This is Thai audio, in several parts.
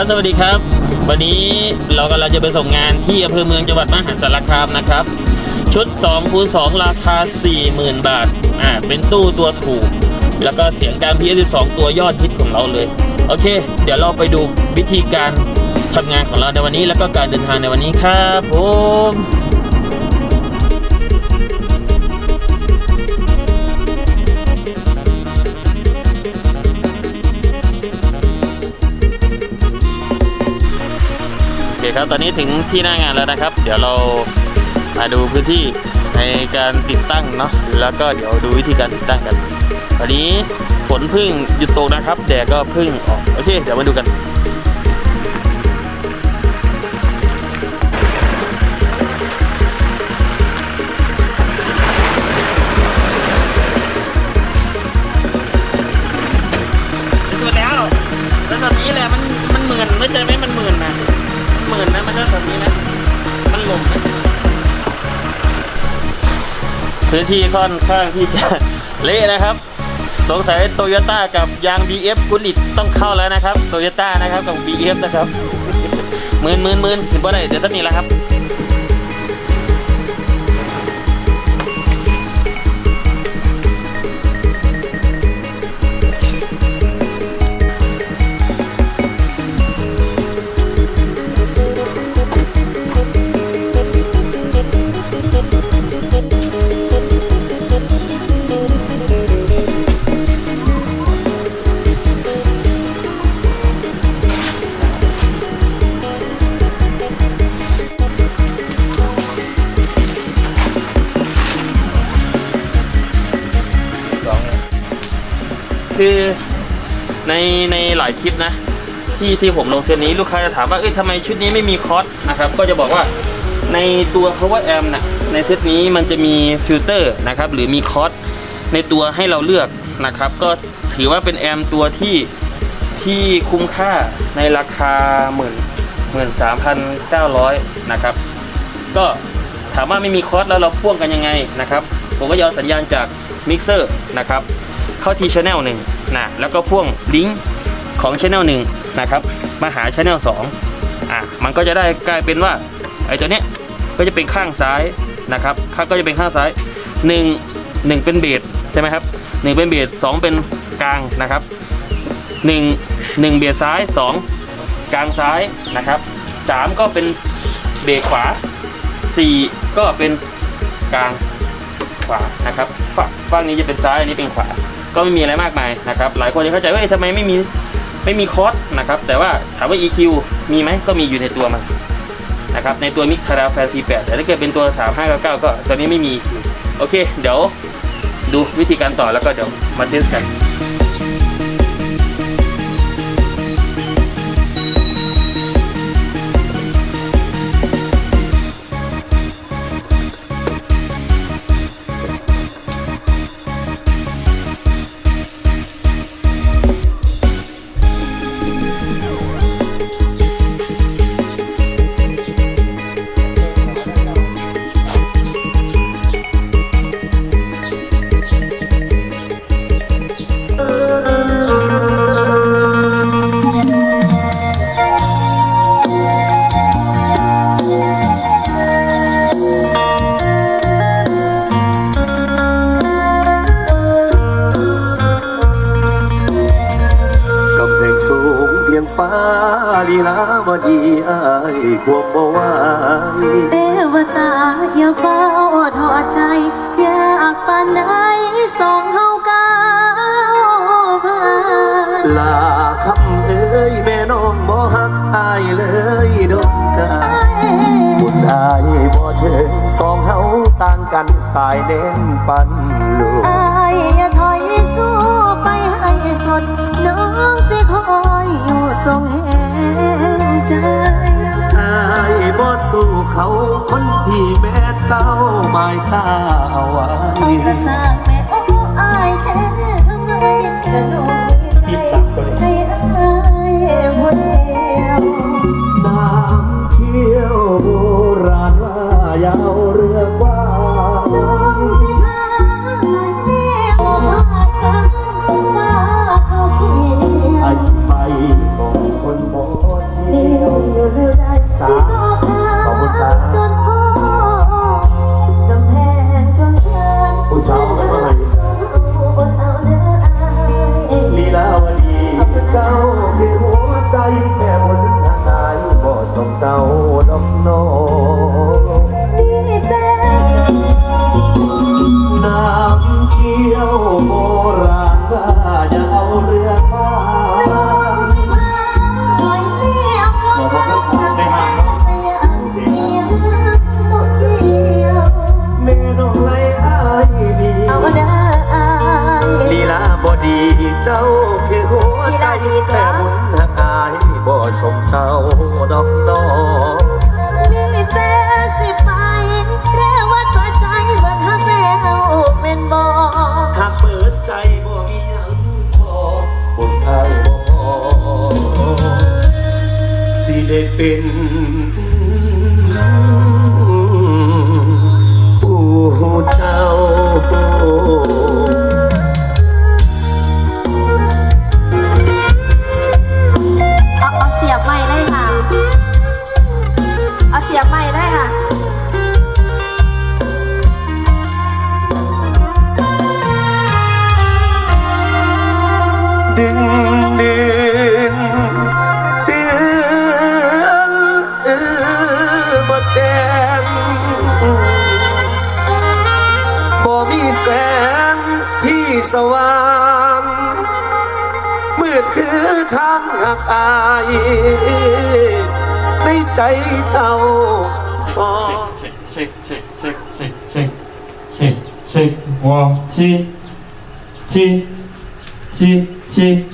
ครับสวัสดีครับ วันนี้เรากำลังจะไปส่งงานที่อำเภอเมืองจังหวัดมหาสารคามนะครับ ชุด2คูณ2ราคา 40,000 บาทอ่าเป็นตู้ตัวถูก แล้วก็เสียงการ PS12 ตัวยอดฮิตของเราเลย โอเค เดี๋ยวเราไปดูวิธีการทำงานของเราในวันนี้ แล้วก็การเดินทางในวันนี้ครับผม ตอนนี้ถึงที่หน้างานแล้วนะครับ เดี๋ยวเรามาดูพื้นที่ในการติดตั้งเนาะแล้วก็เดี๋ยวดูวิธีการติดตั้งกันตอนนี้ฝนพึ่งหยุดตกนะครับแดดก็พึ่งออกโอเคเดี๋ยวมาดูกันสุดแล้วแล้วแบบนี้แหละมันมันหมื่นไม่ใช่ไหมมัน มื่นนะมันก็แบบนี้นะมันหลงนะพื้นที่ค่อนข้างที่จะเละนะครับ สงสัยโตโยต้ากับยาง BF กุลิตต้องเข้าแล้วนะครับโตโยต้านะครับกับ BF นะครับหมื่นหมื่นหมื่นถึงบ่ได้เดี๋ยวต้นนี้แล้วครับายคลิปนะ ที่ที่ผมลงเซตนี้ลูกค้าจะถามว่าเอ้ยทำไมชุดนี้ไม่มีคอสนะครับ ก็จะบอกว่าในตัว power amp นะในเซตนี้มันจะมีฟิลเตอร์นะครับหรือมีคอสในตัวให้เราเลือกนะครับ ก็ถือว่าเป็นแอมตัวที่ที่คุ้มค่าในราคาหมื่นหมื่นสามพันเก้าร้อยนะครับ ก็ถามว่าไม่มีคอสแล้วเราพ่วงกันยังไงนะครับ ผมก็จะเอาสัญญาณจากมิกเซอร์นะครับ เข้าทีช anel หนึ่งนะแล้วก็พ่วงลิงก์ ของช anel หนึ่งนะครับ มาหาช anel สองอะ มันก็จะได้กลายเป็นว่าไอ้ตัวเนี้ยก็จะเป็นข้างซ้ายนะครับ ข้างก็จะเป็นข้างซ้ายหนึ่งหนึ่งเป็นเบสใช่ไหมครับหนึ่งเป็นเบสสองเป็นกลางนะครับหนึ่งหนึ่งเบสซ้ายสองกลางซ้ายนะครับสามก็เป็นเบสขวา 4 ก็เป็นกลางขวานะครับฝั่งฝั่งนี้จะเป็นซ้ายอันนี้เป็นขวา ก็ไม่มีอะไรมากมายนะครับ หลายคนจะเข้าใจว่าทำไมไม่มี ไม่มีคอร์สนะครับ แต่ว่าถามว่า EQ มีไหมก็มีอยู่ในตัวมันนะครับ ในตัวมิกทาราแฟนซีแต่ถ้าเกิดเป็นตัว 3599 ก็ตอนนี้ไม่มี EQ โอเค เดี๋ยวดูวิธีการต่อแล้วก็เดี๋ยวมาเทสกัน ลีลาวดีอายควบบ่ไหวเทวตาอย่าเฝ้าทอดใจ อยากปานใดส่งเฮาก้าวผ่านลาคำเอ้ยแม่น้องบ่ฮักอายเลยดงกาบุญอายบ่ถึงสองเฮาต่างกันสายเน้นปันลูกอายอย่าถอยสู้ไปให้สุดน้องสิคอยอยู่ทรงแห่ สู้เขาคนที่แม่เจ้าหมายท่าเอาไว้เอากระสร้างแม่โอ้อายแค่ทำไมกระโดดใจให้อายคนเดี ได้เป็น cháy trâu so chi chi chi chi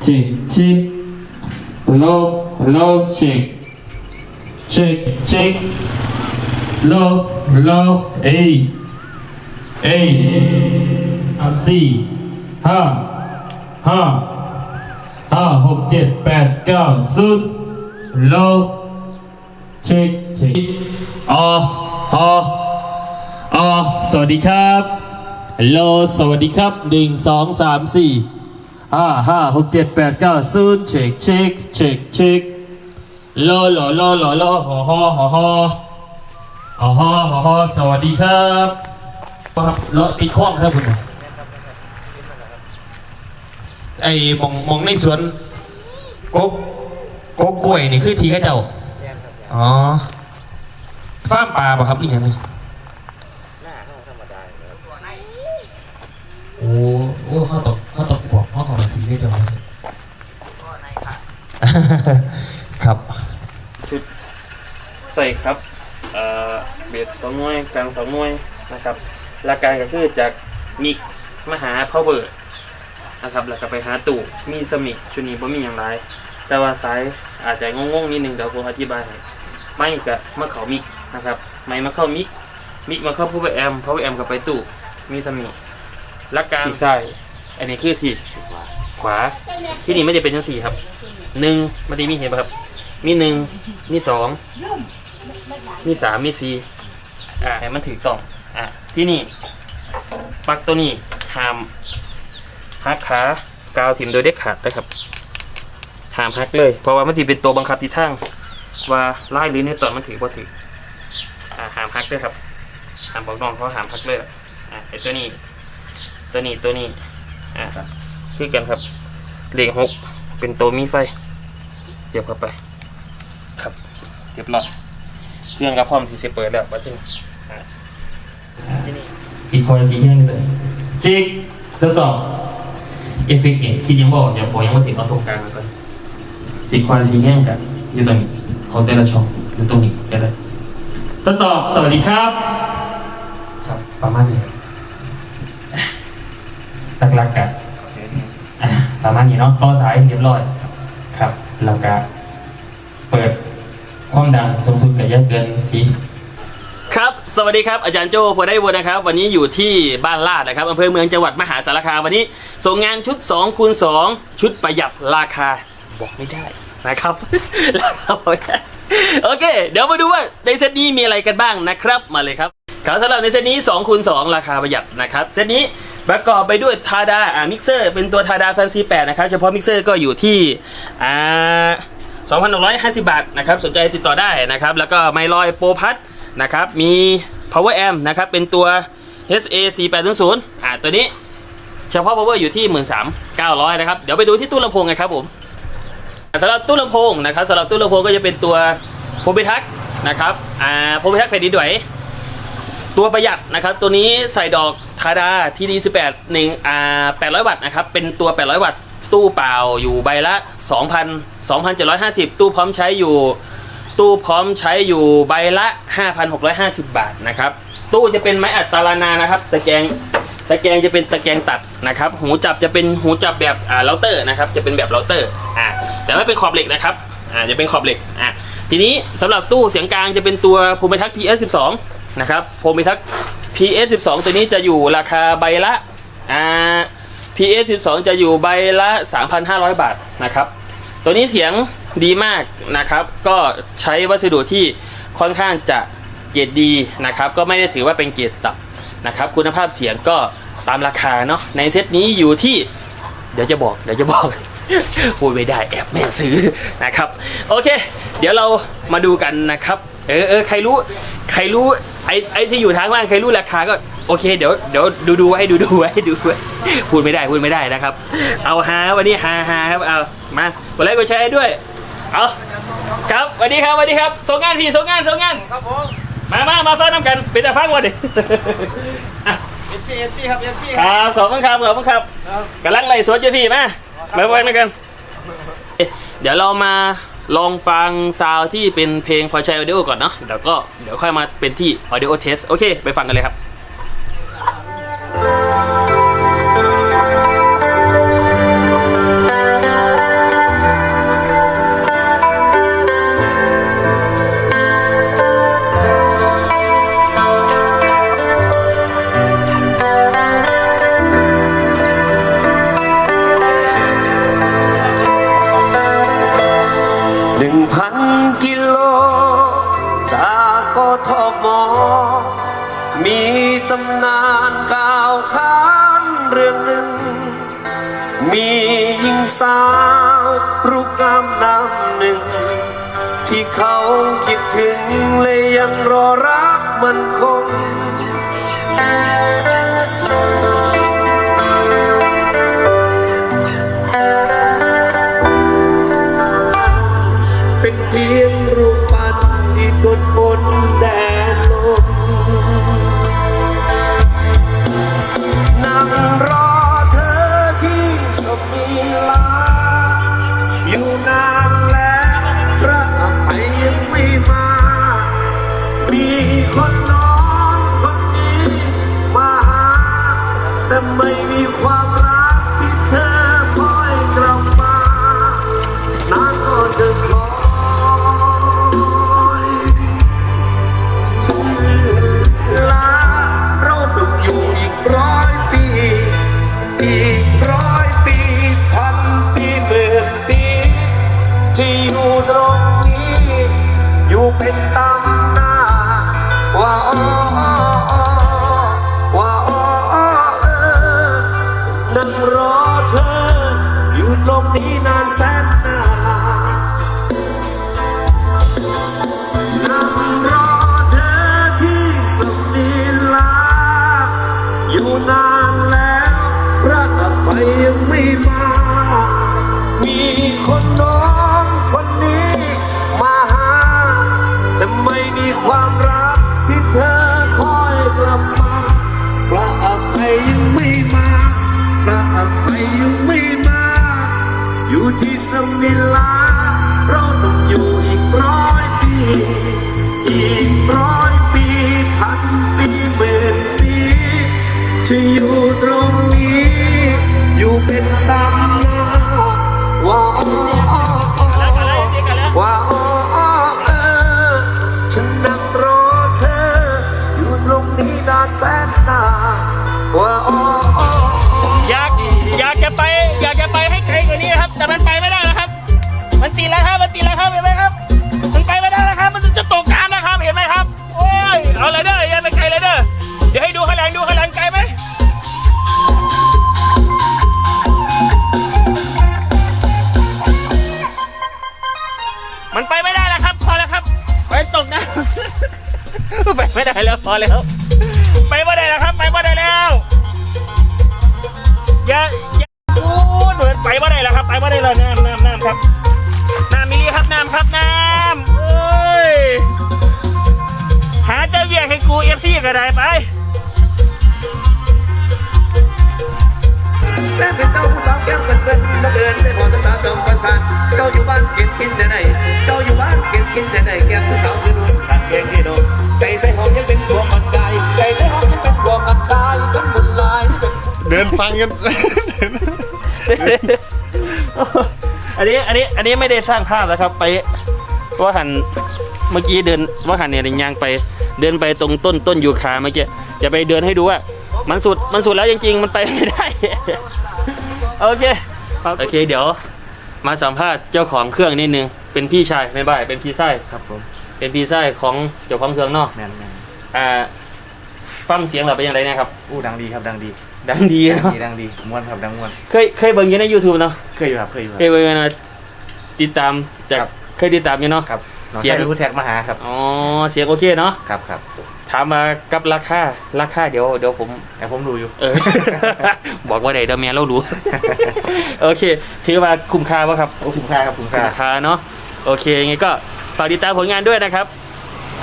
chi chi low low shake shake shake low low a a up C ha ha ha หกเจ็ดแปดเก้าสุด low ช็คเช็คอ๋ออ๋ออ๋อสวัสดีครับฮัลโหลสวัสดีครับหนึ่งสองสามสี่ห้าห้าหกเจ็ดแปดเก้าศูนย์เช็คเช็คเช็คเช็คโลโลโลโลโลฮอฮอฮอฮอฮอฮอฮอฮอสวัสดีครับครับรถติดข้องครับคุณไอ้มองมองในสวนกกกกกล้วยนี่คือทีกระเจ้า อ๋อฟ้าร์มปลาป่ะครับอีกอย่างหนึงโอ้โอ้เขาตกเขาตกบอกเขาของทีได้จังครับชุดใส่ครับเอ่อเบ็ดสองหน่วยกลางสองหน่วยนะครับหลักการก็คือจากมิกมาหาพาวเวอร์นะครับแล้วก็ไปหาตู่มีสมิชุดนี้บ่มีอย่างไร แต่ว่าสายอาจจะงงๆนิดนึงเดี๋ยวผมอธิบายให้ ไม่กับมาเขามิกนะครับ ไม่มาเข้ามิกมิกมาเข้าพูดแอมเพราะแอมกับไปตู่มีสมีลักการสีซ้ายอันนี้คือสีขวา ที่นี่ไม่ได้เป็นทั้งสี่ครับหนึ่งมันได้มีเห็นปะครับ มีหนึ่งมีสองมีสามมีสี่อ่าให้มันถือสองอ่าที่นี่ปลักตัวนี้หามหักขากาวถิ่มโดยเด็ดขาดนะครับหามหักเลย เพราะว่ามันถืเป็นตัวบังคับทิศทาง ว่าไล่หรือในตอนมันถือบ่ถืออ่าหามพักด้วยครับหามบอกน้องเขาหามพักเลยอ่าไอตัวนี้ ตัวนี้ตัวนี้อ่าคือกันครับเลขหกเป็นตัวมีไฟเดี๋ยวเข้าไป ครับเรียบร้อยเครื่องกระพร้อมที่จะเปิดแล้วมาที่นี่อ่าที่นี่อีกคนสีแห้งเลยจิกทดสอบเอฟเฟกต์เนี่ยคิดยังบอกอย่าบอกยังว่าถึงเอาตรงกลางมาก่อนสีควานสีแห้งกันอยู่ตรงนี้ ของแต่ละช่องอยู่ตรงนี้ก็ได้ทดสอบสวัสดีครับครับประมาณนี้หลักๆกันอะประมาณนี้เนาะต่อสายเรียบร้อยครับแล้วก็เปิดความดังสูงสุดกับยะเกินสีครับ สวัสดีครับ อาจารย์โจพอได้วนนะครับ วันนี้อยู่ที่บ้านลาดนะครับอำเภอเมืองจังหวัดมหาสารคามวันนี้ ส่งงานชุด2คูณ2ชุดประหยัดราคาบอกไม่ได้ นะครับราคาบอกไม่ได้โอเค เดี๋ยวมาดูว่าในเซตนี้มีอะไรกันบ้างนะครับ มาเลยครับครับสำหรับในเซตนี้2คูณ2ราคาประหยัดนะครับ เซตนี้ประกอบไปด้วยทาดาอ่ามิกเซอร์เป็นตัวทาดาแฟนซี8นะครับ เฉพาะมิกเซอร์ก็อยู่ที่อ่า2,650 บาทนะครับ สนใจติดต่อได้นะครับ แล้วก็ไมลอยโปรพัทนะครับ มี power amp นะครับ เป็นตัว SA 4 8 0อ่าตัวนี้เฉพาะ power อยู่ที่ 13,900 นะครับ เดี๋ยวไปดูที่ตู้ลำโพงกันครับผม สำหรับตู้ลำโพงนะครับสำหรับตู้ลำโพงก็จะเป็นตัวโพเบทักนะครับอ่าโพเบทักแผ่นดินไหวตัวประหยัดนะครับ ตัวนี้ใส่ดอกทาดาทีดี18หนึ่งอ่า800วัตต์นะครับ เป็นตัว800วัตต์ตู้เปล่าอยู่ใบละ2,000 2,750ตู้พร้อมใช้อยู่ ตู้พร้อมใช้อยู่ใบละ5,650บบาทนะครับ ตู้จะเป็นไม้อัดตารานานะครับตะแกรง ตะแกรงจะเป็นตะแกรงตัดนะครับ หูจับจะเป็นหูจับแบบอ่าเราเตอร์นะครับ จะเป็นแบบเราเตอร์อ่าแต่ไม่เป็นขอบเหล็กนะครับอ่าจะเป็นขอบเหล็กอะทีนี้สำหรับตู้เสียงกลางจะเป็นตัวโพมิทัก PS12 นะครับโพมิทัก PS12 ตัวนี้จะอยู่ราคาใบละอ่า PS12 จะอยู่ใบละ 3,500 บาทนะครับ ตัวนี้เสียงดีมากนะครับ ก็ใช้วัสดุที่ค่อนข้างจะเกรดดีนะครับ ก็ไม่ได้ถือว่าเป็นเกรดต่ำ นะครับ คุณภาพเสียงก็ตามราคาเนาะในเซตนี้อยู่ที่ เดี๋ยวจะบอกเดี๋ยวจะบอกพูดไม่ได้แอบแม่ซื้อนะครับ โอเค เดี๋ยวเรามาดูกันนะครับ เออเออใครรู้ใครรู้ไอ้ไอ้ที่อยู่ทางล่างใครรู้ราคาก็โอเค เดี๋ยวเดี๋ยวดูดูไว้ดูดูไว้ดูไว้พูดไม่ได้พูดไม่ได้นะครับ เอาฮาวันนี้ฮาฮาครับเอามากดไลค์กดแชร์ให้ด้วยเอาครับสวัสดีครับสวัสดีครับส่งงานพี่ส่งงานส่งงานครับผมมามามาฟังน้ำกันเป็นแต่ฟังวันดิ อะ FC FC ครับ FC คครับ รับขอบคุณครับขอบคุณครับครับ กำลังไล่สดอยู่พี่มามาไว้ด้วยกันเอ๊ะเดี๋ยวเรามาลองฟังซาวด์ที่เป็นเพลงพอใช้ออดิโอก่อนเนาะเดี๋ยวก็เดี๋ยวค่อยมาเป็นที่ออดิโอเทสโอเค ไปฟังกันเลยครับหนึ่ รัก ความ เวลา เราต้องอยู่อีกร้อยปี อแล้ว ไปไม่ได้แล้วครับ ไปไม่ได้แล้วอย่าอย่าพูดเหมือนไปไม่ได้แล้วครับ ไปไม่ได้แล้วน้ำน้ำน้ำครับน้ำมีครับน้ำครับน้ำเอ้ยหาเจ้าเวียให้กูเอฟซีก็ได้ไปแม่เป็นเจ้าผู้สาวแก้มเป็นเป็นบังเอิญได้พอตั้งตาเติมประสานเจ้าอยู่บ้านเก็บกินแต่ไหนเจ้าอยู่บ้านเก็บกินแต่ไหน ดินฟังกันอันนี้อันนี้อันนี้ไม่ได้สร้างภาพนะครับ ไปว่าหันเมื่อกี้เดินว่าหันเนี่ยยางไป เดินไปตรงต้นต้นยูคาเมื่อกี้จะไปเดินให้ดูว่า มันสุดมันสุดแล้วจริงๆมันไปไม่ได้ โอเคโอเคเดี๋ยว มาสัมภาษณ์เจ้าของเครื่องนิดนึงเป็นพี่ชายไม่บ่ายเป็นพี่ชายครับผมเป็นพี่ชายของเจ้าของเครื่องเนอกแมนแมนอ่าฟังเสียงเราเป็นยังไงนะครับอู้ดังดีครับดังดี ดังดีดังเนาะดีดังดีม้วนครับดังม้วนเคยเคยเบิ่งอยู่ใน YouTube เนาะเคยอยู่ครับเคยอยู่คเครับยเบิ่งนะติดตามจากครับ เคยติดตามอยู่เนาะ ครับน้องเสียงชายเป็นผู้แท็กมาหาครับอ๋อเสียงโอเคเนาะครับครับถามมากับราคาราคาเดี๋ยวเดี๋ยวผม แต่ผมดูอยู่ เออ บอกว่าไหนเดยวแมนเรารู้ โอเค ถือว่าคุ้มค่าป่ะครับ โอ้คุ้มค่าครับคุ้มค่าราคาเนาะโอเคยังไงก็ฝากติดตามผลงานด้วยนะครับ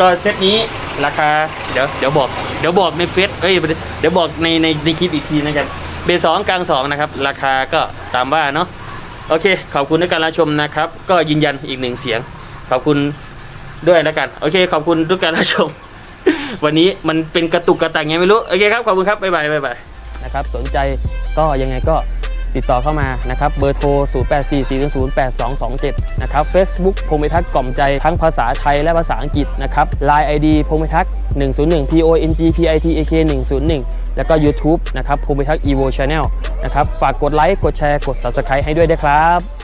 ก็เซตนี้ราคา เดี๋ยวเดี๋ยวบอกเดี๋ยวบอกในเฟซเอ้ยเดี๋ยวบอกในในในคลิปอีกทีนะครับเบสสองกลางสองนะครับ ราคาก็ตามว่าเนาะโอเค ขอบคุณในการรับชมนะครับ ก็ยืนยันอีกหนึ่งเสียง ขอบคุณด้วยแล้วกัน โอเค ขอบคุณทุกการรับชม วันนี้มันเป็นกระตุกกระตังไงไม่รู้ โอเคครับ ขอบคุณครับ บ๊ายบายบ๊ายบายนะครับ สนใจก็ยังไงก็ ติดต่อเข้ามานะครับเบอร์โทร 0844082227 นะครับ Facebook พงมิทักษ์กล่อมใจทั้งภาษาไทยและภาษาอังกฤษนะครับ Line ID พงมิทักษ์101 P O N G P I T A K 101 แล้วก็ YouTube นะครับพงมิทักษ์ Evo Channel นะครับ ฝากกดไลค์ กดแชร์ กด Subscribe ให้ด้วยนะครับ